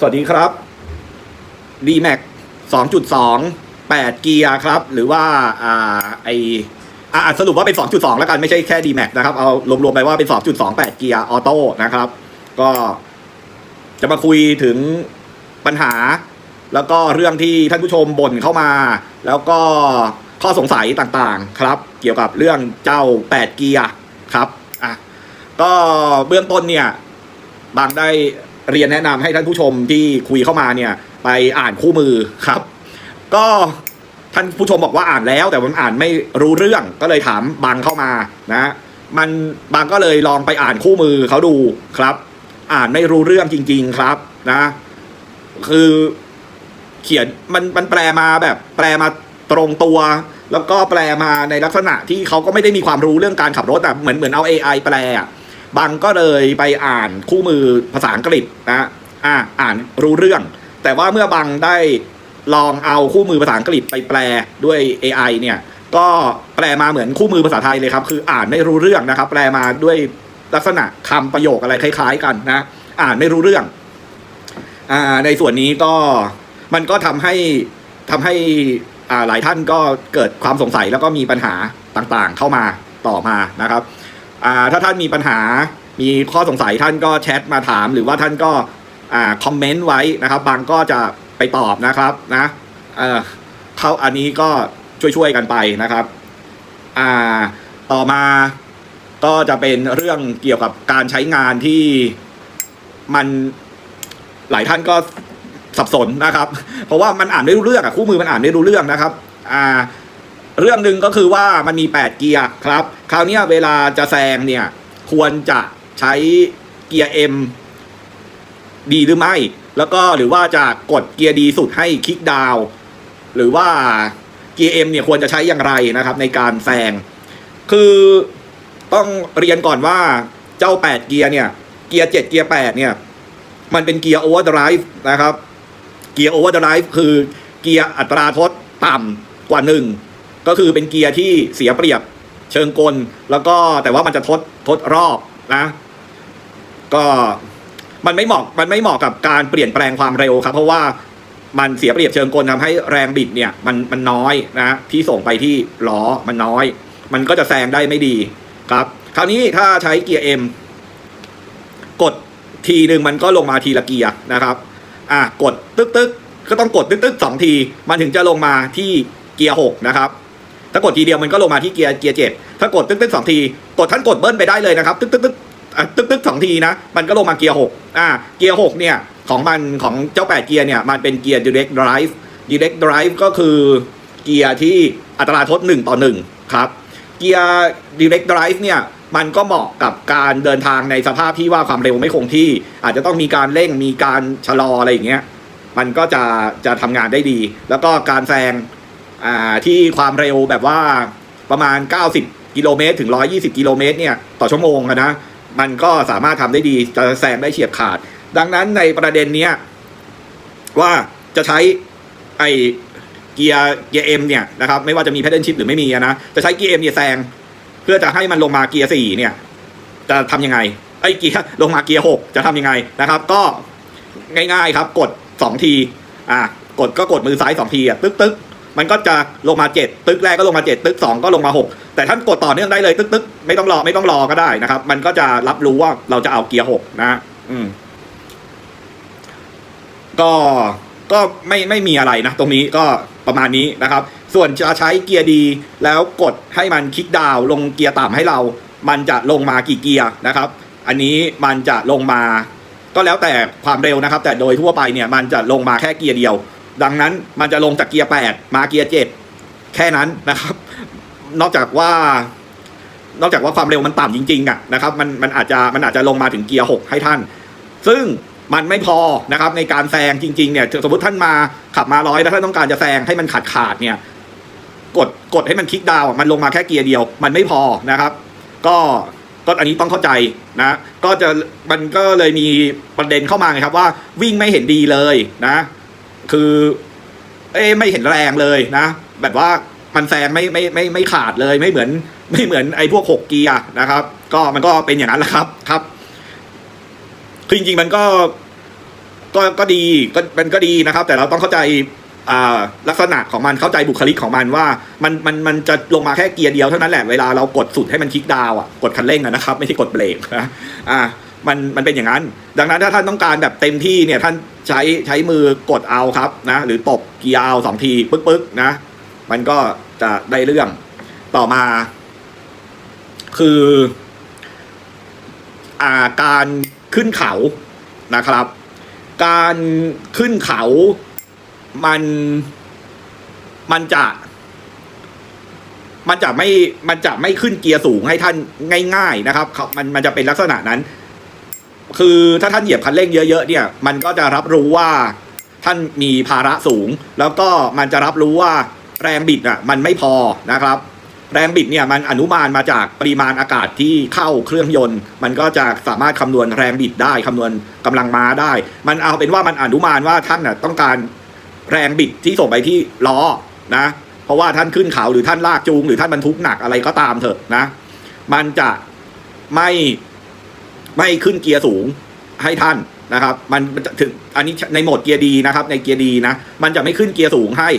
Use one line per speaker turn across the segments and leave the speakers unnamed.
สวัสดีครับ d m a x 2.2 8 เกียร์ครับ หรือว่าอ่าไออ่าสรุปว่าเป็น 2.2 แล้วกันไม่ใช่แค่ d m a x นะครับ เอารวมๆไปว่าเป็น 2.2 8 เกียร์ออโต้นะครับ ก็จะมาคุยถึงปัญหา แล้วก็เรื่องที่ท่านผู้ชมบ่นเข้ามา แล้วก็ข้อสงสัยต่างๆครับ เกี่ยวกับเรื่องเจ้า 8 เกียร์ครับอะก็เบื้องต้นเนี่ยบางได้ เรียนแนะนำให้ท่านผู้ชมที่คุยเข้ามาเนี่ย ไปอ่านคู่มือครับ ก็ท่านผู้ชมบอกว่าอ่านแล้ว แต่มันอ่านไม่รู้เรื่องก็เลยถามบางเข้ามานะมันบางก็เลยลองไปอ่านคู่มือเขาดูครับ อ่านไม่รู้เรื่องจริง ๆครับนะ คือเขียนมันมันแปลมาแบบ แปลมาตรงตัว แล้วก็แปลมาในลักษณะที่เขาก็ไม่ได้มีความรู้เรื่องการขับรถอะเหมือนเหมือนเอา AI แปลอะ บางก็เลยไปอ่านคู่มือภาษาอังกฤษนะอ่าอ่านรู้เรื่อง แต่ว่าเมื่อบางได้ลองเอาคู่มือภาษาอังกฤษไปแปลด้วย AI เนี่ยก็แปลมาเหมือนคู่มือภาษาไทยเลยครับ คืออ่านไม่รู้เรื่องนะครับ แปลมาด้วยลักษณะคำประโยคอะไรคล้าย ๆ กันนะ อ่านไม่รู้เรื่องอ่าในส่วนนี้ก็มันก็ทำให้ทำให้อ่าหลายท่านก็เกิดความสงสัยแล้วก็มีปัญหาต่างๆ เข้ามาต่อมานะครับ อ่าถ้าท่านมีปัญหา มีข้อสงสัยท่านก็แชทมาถาม หรือว่าท่านก็อ่าคอมเมนต์ไว้นะครับ บางก็จะไปตอบนะครับนะเออเขาอันนี้ก็ช่วยๆกันไปนะครับอ่าต่อมาก็จะเป็นเรื่องเกี่ยวกับการใช้งานที่มันหลายท่านก็สับสนนะครับ เพราะว่ามันอ่านไม่รู้เรื่องอะคู่มือมันอ่านไม่รู้เรื่องนะครับ อ่า เรื่องหนึ่งก็คือว่ามันมี 8 เกียร์ครับ คราวนี้เวลาจะแซงเนี่ย ควรจะใช้เกียร์ M ดีหรือไม่ แล้วก็หรือว่าจะกดเกียร์ดีสุดให้คลิกดาว หรือว่าเกียร์ M เนี่ยควรจะใช้อย่างไรนะครับ ในการแซง คือต้องเรียนก่อนว่าเจ้า 8 เกียร์เนี่ย เกียร์ 7 เกียร์ 8 เนี่ย มันเป็นเกียร์โอเวอร์ไดรฟ์นะครับ เกียร์โอเวอร์ไดรฟ์คือเกียร์อัตราทดต่ำกว่าหนึ่ง ก็คือเป็นเกียร์ที่เสียเปรียบเชิงกล แล้วก็แต่ว่ามันจะทดทดรอบนะ ก็มันไม่เหมาะมันไม่เหมาะกับการเปลี่ยนแปลงความเร็วครับ เพราะว่ามันเสียเปรียบเชิงกลทำให้แรงบิดเนี่ย มันมันน้อยนะที่ส่งไปที่ล้อมันน้อย มันก็จะแซงได้ไม่ดีครับ คราวนี้ถ้าใช้เกียร์ M กดทีหนึ่งมันก็ลงมาทีละเกียร์นะครับ อะกดตึ๊กตึ๊กก็ต้องกดตึ๊กตึ๊กสองที มันถึงจะลงมาที่เกียร์หกนะครับ ถ้ากดทีเดียวมันก็ลงมาที่เกียร์เกียร์เจ็ดถ้ากดตึ๊กตึ๊กสองที กดท่านกดเบิ้ลไปได้เลยนะครับ ตึ๊กตึ๊กตึ๊กตึ๊กตึ๊กสองทีนะ มันก็ลงมาเกียร์หกอ่า เกียร์หกเนี่ยของมันของเจ้าแปดเกียร์เนี่ยมันเป็นเกียร์ direct drive direct drive ก็คือเกียร์ที่อัตราทดหนึ่งต่อหนึ่งครับ เกียร์ direct drive เนี่ยมันก็เหมาะกับการเดินทางในสภาพที่ว่าความเร็วไม่คงที่ อาจจะต้องมีการเร่งมีการชะลออะไรอย่างเงี้ยมันก็จะจะทำงานได้ดี แล้วก็การแซง อ่าที่ความเร็วแบบว่าประมาณ 90 กิโลเมตรถึง 120 กิโลเมตรเนี่ยต่อชั่วโมงนะมันก็สามารถทำได้ดีจะแซงได้เฉียบขาด ดังนั้นในประเด็นเนี้ยว่าจะใช้ไอเกียร์เกียร์เอ็มเนี่ยนะครับไม่ว่าจะมี pedal shift หรือไม่มีนะจะใช้เกียร์เอ็มเนี่ยแซงเพื่อจะให้มันลงมาเกียร์สี่เนี่ย จะทำยังไงไอเกียร์ลงมาเกียร์หกจะทำยังไงนะครับ ก็ง่ายๆครับ กดสองที อะกดก็กดมือซ้ายสองทีอะตึ๊กตึ๊ก มันก็จะลงมาเจ็ดตึกแรกก็ลงมาเจ็ดตึกสองก็ลงมาหกแต่ท่านกดต่อเนื่องได้เลยตึกตึกไม่ต้องรอไม่ต้องรอก็ได้นะครับ มันก็จะรับรู้ว่าเราจะเอาเกียร์หกนะอืมก็ก็ไม่ไม่มีอะไรนะ ตรงนี้ก็ประมาณนี้นะครับ ส่วนจะใช้เกียร์ดี แล้วกดให้มันคลิกดาวลงเกียร์ต่ำให้เรา มันจะลงมากี่เกียร์นะครับ อันนี้มันจะลงมา ก็แล้วแต่ความเร็วนะครับ แต่โดยทั่วไปเนี่ยมันจะลงมาแค่เกียร์เดียว ดังนั้นมันจะลงจากเกียร์ 8 มาเกียร์ 7 แค่นั้นนะครับ นอกจากว่านอกจากว่าความเร็วมันต่ำจริงๆอะนะครับมันมันอาจจะมันอาจจะลงมาถึงเกียร์ 6 ให้ท่าน ซึ่งมันไม่พอนะครับในการแซงจริงๆเนี่ยสมมติท่านมาขับมาร้อยแล้วท่านต้องการจะแซงให้มันขาดขาดเนี่ยกดกดให้มันคลิกดาวมันลงมาแค่เกียร์เดียว มันไม่พอนะครับ ก็ก็อันนี้ต้องเข้าใจนะ ก็จะมันก็เลยมีประเด็นเข้ามาไงครับว่าวิ่งไม่เห็นดีเลยนะ คือ เอ้ไม่เห็นแรงเลยนะ แบบว่ามันแซงไม่ไม่ไม่ไม่ขาดเลยไม่เหมือน ไม่เหมือนไอ้พวกหกเกียร์นะครับ ก็มันก็เป็นอย่างนั้นแหละครับครับคือจริงๆมันก็ก็ก็ดีก็มันก็ดีนะครับ แต่เราต้องเข้าใจอ่าลักษณะของมันเข้าใจบุคลิกของมันว่า มันมันมันจะลงมาแค่เกียร์เดียวเท่านั้นแหละเวลาเรากดสุดให้มันคลิกดาวอะกดคันเร่งนะครับ ไม่ใช่กดเบรกนะอ่า มันมันเป็นอย่างนั้น ดังนั้นถ้าท่านต้องการแบบเต็มที่เนี่ยท่านใช้ใช้มือกดเอาครับนะหรือตบเกียร์เอาสองทีปึ๊กปึ๊กนะมันก็จะได้เรื่องต่อมา คืออาการขึ้นเขานะครับ การขึ้นเขามันมันจะ มันจะไม่มันจะไม่ขึ้นเกียร์สูงให้ท่านง่าย ๆนะครับเขามันมันจะเป็นลักษณะนั้น คือถ้าท่านเหยียบคันเร่งเยอะๆเนี่ย มันก็จะรับรู้ว่าท่านมีภาระสูง แล้วก็มันจะรับรู้ว่าแรงบิดอะมันไม่พอนะครับ แรงบิดเนี่ยมันอนุมานมาจากปริมาณอากาศที่เข้าเครื่องยนต์ มันก็จะสามารถคำนวณแรงบิดได้คำนวณกำลังม้าได้ มันเอาเป็นว่ามันอนุมานว่าท่านน่ะต้องการแรงบิดที่ส่งไปที่ล้อนะ เพราะว่าท่านขึ้นเขาหรือท่านลากจูง หรือท่านบรรทุกหนักอะไรก็ตามเถอะนะ มันจะไม่ ไม่ขึ้นเกียร์สูงให้ท่านนะครับ มันจะถึงอันนี้ในโหมดเกียร์ดีนะครับ ในเกียร์ดีนะ มันจะไม่ขึ้นเกียร์สูงให้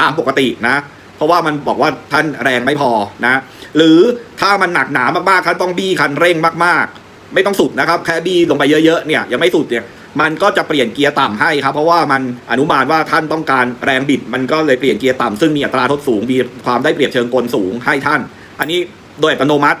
ตามปกตินะ เพราะว่ามันบอกว่าท่านแรงไม่พอนะ หรือถ้ามันหนักหนามากๆท่านต้องบี้คันเร่งมากๆ ไม่ต้องสุดนะครับ แค่บี้ลงไปเยอะๆเนี่ยยังไม่สุดเนี่ยมันก็จะเปลี่ยนเกียร์ต่ำให้ครับ เพราะว่ามันอนุมานว่าท่านต้องการแรงบิด มันก็เลยเปลี่ยนเกียร์ต่ำซึ่งมีอัตราทดสูงมีความได้เปรียบเชิงกลสูงให้ท่าน อันนี้โดยอัตโนมัติ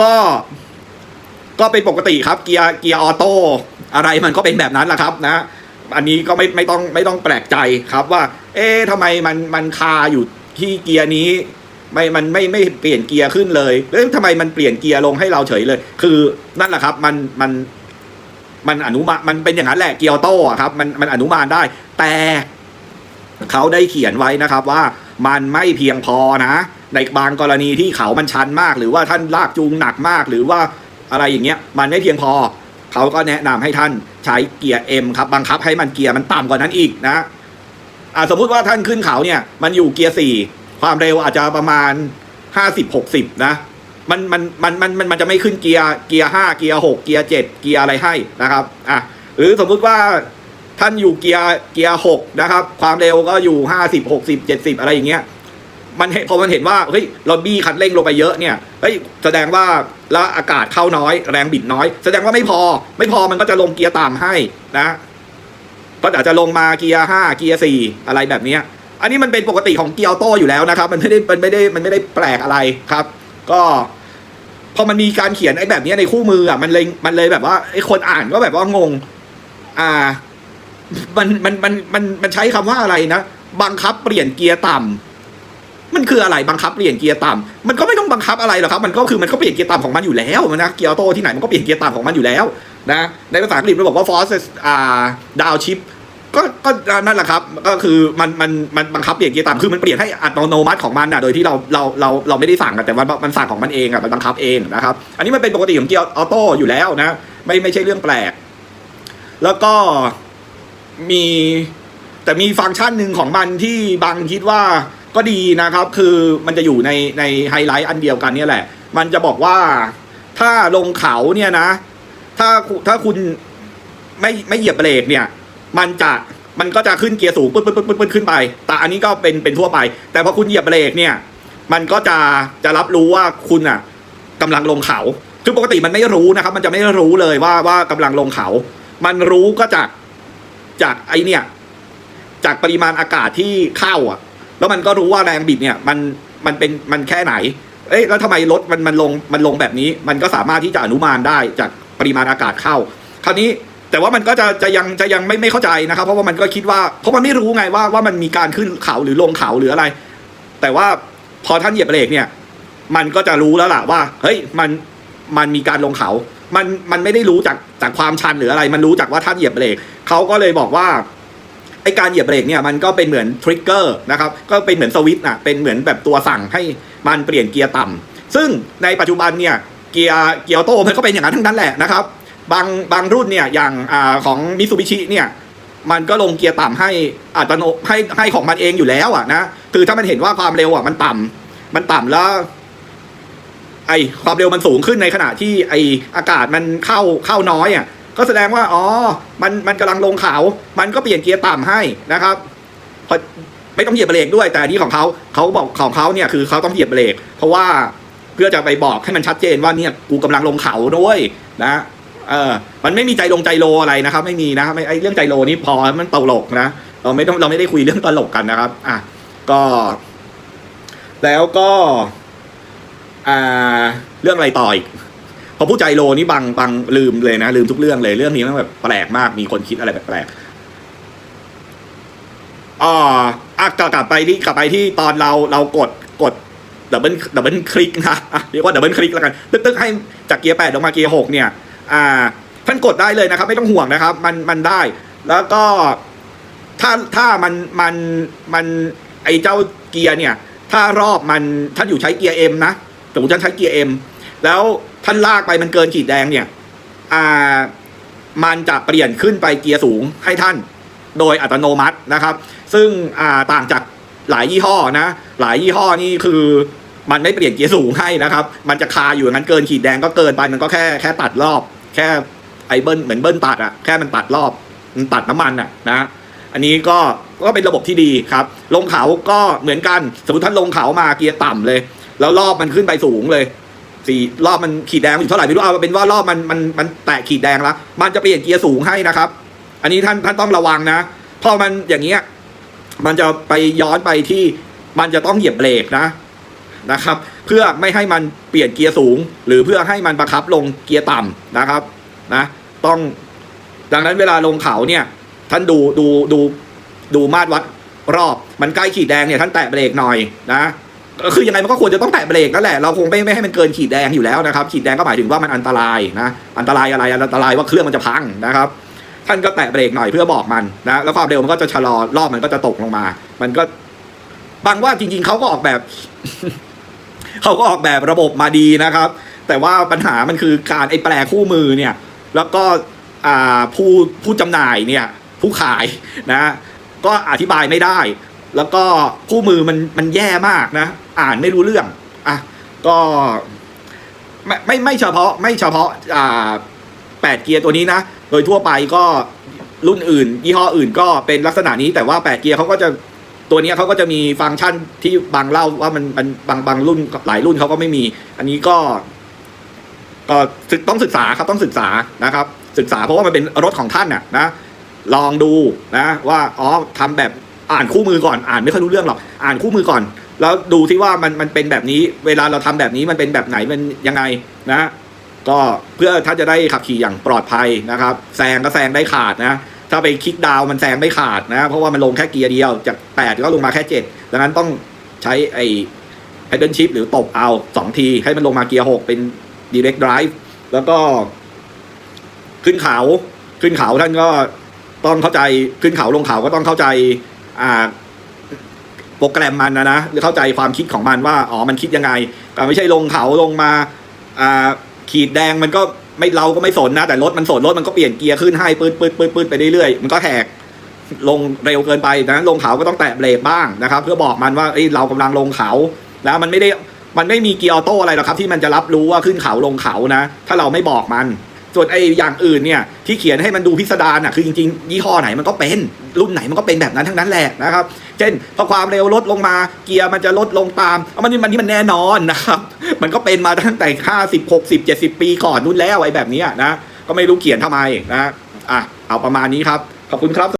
ก็ ก็เป็นปกติครับเกียร์เกียร์ออโต้อะไรมันก็เป็นแบบนั้นแหละครับนะ อันนี้ก็ไม่ไม่ต้องไม่ต้องแปลกใจครับว่า เอ๊ะทำไมมันมันคาอยู่ที่เกียร์นี้ไม่ มันไม่ไม่เปลี่ยนเกียร์ขึ้นเลยเอ๊ะทำไมมันเปลี่ยนเกียร์ลงให้เราเฉยเลย คือนั่นแหละครับมันมันมันอนุมามันเป็นอย่างนั้นแหละเกียร์ออโต้ครับมันมันอนุมานได้ แต่เขาได้เขียนไว้นะครับว่ามันไม่เพียงพอนะ ในบางกรณีที่เขามันชันมาก หรือว่าท่านลากจูงหนักมาก หรือว่า อะไรอย่างเงี้ยมันไม่เพียงพอ เขาก็แนะนำให้ท่านใช้เกียร์ M ครับ บังคับให้มันเกียร์มันต่ำกว่านั้นอีกนะอ่าสมมุติว่าท่านขึ้นเขาเนี่ย มันอยู่เกียร์สี่ความเร็วอาจจะประมาณห้าสิบหกสิบนะมันมันมันมันมันมันจะไม่ขึ้นเกียร์เกียร์ห้าเกียร์หกเกียร์เจ็ดเกียร์อะไรให้นะครับอะหรือสมมุติว่าท่านอยู่เกียร์เกียร์หกนะครับ ความเร็วก็อยู่ห้าสิบหกสิบเจ็ดสิบอะไรอย่างเงี้ย มันเห็นพอมันเห็นว่าเฮ้ยเราบี้คันเร่งลงไปเยอะเนี่ยเฮ้ยแสดงว่าแล้วอากาศเข้าน้อย แรงบิดน้อย แสดงว่าไม่พอ ไม่พอมันก็จะลงเกียร์ต่ำให้นะก็อาจจะลงมาเกียร์ห้าเกียร์สี่อะไรแบบนี้อันนี้มันเป็นปกติของเกียร์ออโต้อยู่แล้วนะครับ มันไม่ได้มันไม่ได้มันไม่ได้แปลกอะไรครับ ก็พอมันมีการเขียนไอ้แบบนี้ในคู่มืออะมันเลยมันเลยแบบว่าไอ้คนอ่านก็แบบว่างง อ่า มันมันมันมันมันใช้คำว่าอะไรนะบังคับเปลี่ยนเกียร์ต่ำ มันคืออะไรบังคับเปลี่ยนเกียร์ต่ำมันก็ไม่ต้องบังคับอะไรหรอกครับ มันก็คือมันก็เปลี่ยนเกียร์ต่ำของมันอยู่แล้วนะเกียร์ออโตที่ไหนมันก็เปลี่ยนเกียร์ต่ำของมันอยู่แล้วนะในภาษาอังกฤษมันบอกว่า force อ่าดาวชิปก็ก็นั่นแหละครับก็คือมันมันมันบังคับเปลี่ยนเกียร์ต่ำคือมันเปลี่ยนให้อัตโนมัติของมันอะโดยที่เราเราเราเราไม่ได้สั่งแต่ว่ามันสั่งของมันเองอะมันบังคับเองนะครับ อันนี้มันเป็นปกติของเกียร์ออโต้อยู่แล้วนะ ไม่ไม่ใช่เรื่องแปลก แล้วก็มีแต่มีฟังก์ชันหนึ่งของมันที่บางคิดว่า ก็ดีนะครับ คือมันจะอยู่ในในไฮไลท์อันเดียวกันเนี่ยแหละ มันจะบอกว่าถ้าลงเขาเนี่ยนะ ถ้าถ้าคุณไม่ไม่เหยียบเบรกเนี่ย มันจะมันก็จะขึ้นเกียร์สูงปึ๊ดปึ๊ดปึ๊ดปึ๊ดปึ๊ดขึ้นไป แต่อันนี้ก็เป็นเป็นทั่วไป แต่พอคุณเหยียบเบรกเนี่ย มันก็จะจะรับรู้ว่าคุณอะกำลังลงเขาคือปกติมันไม่รู้นะครับ มันจะไม่รู้เลยว่าว่ากำลังลงเขา มันรู้ก็จากจากไอเนี่ย จากปริมาณอากาศที่เข้าอะ แล้วมันก็รู้ว่าแรงบิดเนี่ยมันมันเป็นมันแค่ไหน เอ้ยแล้วทำไมรถมันมันลงมันลงแบบนี้ มันก็สามารถที่จะอนุมานได้จากปริมาณอากาศเข้า คราวนี้แต่ว่ามันก็จะจะยังจะยังไม่ไม่เข้าใจนะครับ เพราะว่ามันก็คิดว่าเพราะมันไม่รู้ไงว่าว่ามันมีการขึ้นเขาหรือลงเขาหรืออะไร แต่ว่าพอท่านเหยียบเบรกเนี่ย มันก็จะรู้แล้วล่ะว่า เฮ้ยมันมันมีการลงเขา มันมันไม่ได้รู้จากจากความชันหรืออะไร มันรู้จากว่าท่านเหยียบเบรกเขาก็เลยบอกว่า อการเหยียบเบรกเนี่ยมันก็เป็นเหมือนทริกเกอร์นะครับก็เป็นเหมือนสวิตช์อะเป็นเหมือนแบบตัวสั่งให้มันเปลี่ยนเกียร์ต่ำซึ่งในปัจจุบันเนี่ยเกียร์เกียร์โต้มันก็เป็นอย่างนั้นทั้งนั้นแหละนะครับบางบางรุ่นเนี่ยอย่างอของมิซูบิชิเนี่ยมันก็ลงเกียร์ต่ำให้อัตโนให้ให้ของมันเองอยู่แล้วอะนะคือถ้ามันเห็นว่าความเร็วอะมันต่ำมันต่ำแล้วไอความเร็วมันสูงขึ้นในขณะที่ไออากาศมันเข้าเข้าน้อยอะ ก็แสดงว่าอ๋อมันมันกำลังลงเขา มันก็เปลี่ยนเกียร์ต่ำให้นะครับพอไม่ต้องเหยียบเบรกด้วย แต่นี้ของเขาเขาบอกของเขาเนี่ยคือเขาต้องเหยียบเบรกเพราะว่าเพื่อจะไปบอกให้มันชัดเจนว่าเนี่ยกูกำลังลงเขาด้วยนะเออมันไม่มีใจลงใจโลอะไรนะครับ ไม่มีนะไม่ไอเรื่องใจโลนี่พอมันตลกนะเราไม่ต้องเราไม่ได้คุยเรื่องตลกกันนะครับอะก็ แล้วก็ อ่า เรื่องอะไรต่ออีก พอผู้ใจโลนี่บางบางลืมเลยนะลืมทุกเรื่องเลยเรื่องนี้มันแบบแปลกมากมีคนคิดอะไรแปลกๆอ่าอะกลับไปที่กลับไปที่ตอนเราเรากดกดดับเบิลดับเบิลคลิกนะอะเรียกว่าดับเบิลคลิกแล้วกันตึ๊กตึ๊กให้จากเกียร์แปดลงมาเกียร์หกเนี่ย อ่า ท่านกดได้เลยนะครับ ไม่ต้องห่วงนะครับ มันมันได้ แล้วก็ถ้าถ้ามันมันมันไอเจ้าเกียร์เนี่ย ถ้ารอบมันท่านอยู่ใช้เกียร์เอ็มนะสมมติท่านใช้เกียร์เอ็มแล้วท่านลากไปมันเกินขีดแดงเนี่ย อ่า มันจะเปลี่ยนขึ้นไปเกียร์สูงให้ท่าน โดยอัตโนมัตินะครับ ซึ่งอ่าต่างจากหลายยี่ห้อนะ หลายยี่ห้อนี่คือมันไม่เปลี่ยนเกียร์สูงให้นะครับ มันจะคาอยู่งั้นเกินขีดแดงก็เกินไป มันก็แค่แค่ตัดรอบ แค่ไอเบิ้ลเหมือนเบิ้ลตัดอะแค่มันตัดรอบ มันตัดน้ำมันอะนะ อันนี้ก็ก็เป็นระบบที่ดีครับ ลงเขาก็เหมือนกัน สมมติท่านลงเขามาเกียร์ต่ำเลย แล้วรอบมันขึ้นไปสูงเลย สี่รอบมันขีดแดงอยู่เท่าไหร่ไม่รู้เอาเป็นว่ารอบมันมันมันแตะขีดแดงแล้วมันจะเปลี่ยนเกียร์สูงให้นะครับ อันนี้ท่านท่านต้องระวังนะพราะมันอย่างเงี้ยมันจะไปย้อนไปที่มันจะต้องเหยียบเบรกนะนะครับ เพื่อไม่ให้มันเปลี่ยนเกียร์สูง หรือเพื่อให้มันประคับลงเกียร์ต่ำนะครับนะต้องดังนั้นเวลาลงเขาเนี่ย ท่านดูดูดูดูมาตรวัดรอบ มันใกล้ขีดแดงเนี่ยท่านแตะเบรกหน่อยนะ คือยังไงมันก็ควรจะต้องแตะเบรกนั่นแหละเราคงไม่ไม่ให้มันเกินขีดแดงอยู่แล้วนะครับขีดแดงก็หมายถึงว่ามันอันตรายนะอันตรายอะไรอันตรายว่าเครื่องมันจะพังนะครับท่านก็แตะเบรกหน่อยเพื่อบอกมันนะแล้วความเร็วมันก็จะชะลอรอบมันก็จะตกลงมา มันก็บางว่าจริง ๆเขาก็ออกแบบเขาก็ออกแบบระบบมาดีนะครับ แต่ว่าปัญหามันคือการไอ้แปลคู่มือเนี่ย แล้วก็อ่าผู้ผู้จำหน่ายเนี่ย ผู้ขายนะ ก็อธิบายไม่ได้ แล้วก็คู่มือมันมันแย่มากนะ อ่านไม่รู้เรื่องอะก็ไม่ไม่ไม่เฉพาะไม่เฉพาะอ่าแปดเกียร์ตัวนี้นะ โดยทั่วไปก็รุ่นอื่น ยี่ห้ออื่นก็เป็นลักษณะนี้แต่ว่าแปดเกียร์เขาก็จะตัวนี้เขาก็จะมีฟังก์ชันที่บางเล่าว่ามันมันบางบางรุ่นหลายรุ่นเขาก็ไม่มี อันนี้ก็ ก็ต้องศึกษาครับต้องศึกษานะครับ ศึกษาเพราะว่ามันเป็นรถของท่านน่ะนะลองดูนะ ว่าอ๋อทำแบบ อ่านคู่มือก่อนอ่านไม่ค่อยรู้เรื่องหรอกอ่านคู่มือก่อน แล้วดูที่ว่ามันมันเป็นแบบนี้ เวลาเราทำแบบนี้มันเป็นแบบไหนมันยังไงนะก็เพื่อถ้าจะได้ขับขี่อย่างปลอดภัยนะครับแซงก็แซงได้ขาดนะถ้าไปคลิกดาวมันแซงไม่ขาดนะเพราะว่ามันลงแค่เกียร์เดียวจากแปดก็ลงมาแค่เจ็ดดังนั้นต้องใช้ไอ้ paddle shift หรือตบเอาสองทีให้มันลงมาเกียร์หกเป็น direct drive แล้วก็ ขึ้นเขา ขึ้นเขาท่านก็ต้องเข้าใจขึ้นเขาลงเขาก็ต้องเข้าใจ อ่าโปรแกรมมันนะนะหรือเข้าใจความคิดของมันว่าอ๋อมันคิดยังไงแต่ไม่ใช่ลงเขาลงมาอ่าขีดแดงมันก็ไม่เราก็ไม่สนนะ แต่รถมันสนรถมันก็เปลี่ยนเกียร์ขึ้นให้ปืดปืดปืดปืดไปเรื่อยๆมันก็แหกลงเร็วเกินไปดังนั้นลงเขาก็ต้องแตะเบรกบ้างนะครับ เพื่อบอกมันว่าเอ้ยเรากำลังลงเขาแล้วมันไม่ได้มันไม่มีเกียร์ออโต้อะไรหรอกครับ ที่มันจะรับรู้ว่าขึ้นเขาลงเขานะ ถ้าเราไม่บอกมัน ส่วนไอ้อย่างอื่นเนี่ยที่เขียนให้มันดูพิสดารน่ะคือจริงๆ ยี่ห้อไหนมันก็เป็น รุ่นไหนมันก็เป็นแบบนั้นทั้งนั้นแหละนะครับ เช่นพอความเร็วลดลงมาเกียร์มันจะลดลงตามเอามันนี่มันนี่มันแน่นอนนะครับมันก็เป็นมาตั้งแต่ห้าสิบหกสิบเจ็ดสิบปีก่อนนู่นแล้วไอ้แบบนี้นะก็ไม่รู้เขียนทำไมนะอะเอาประมาณนี้ครับ ขอบคุณครับ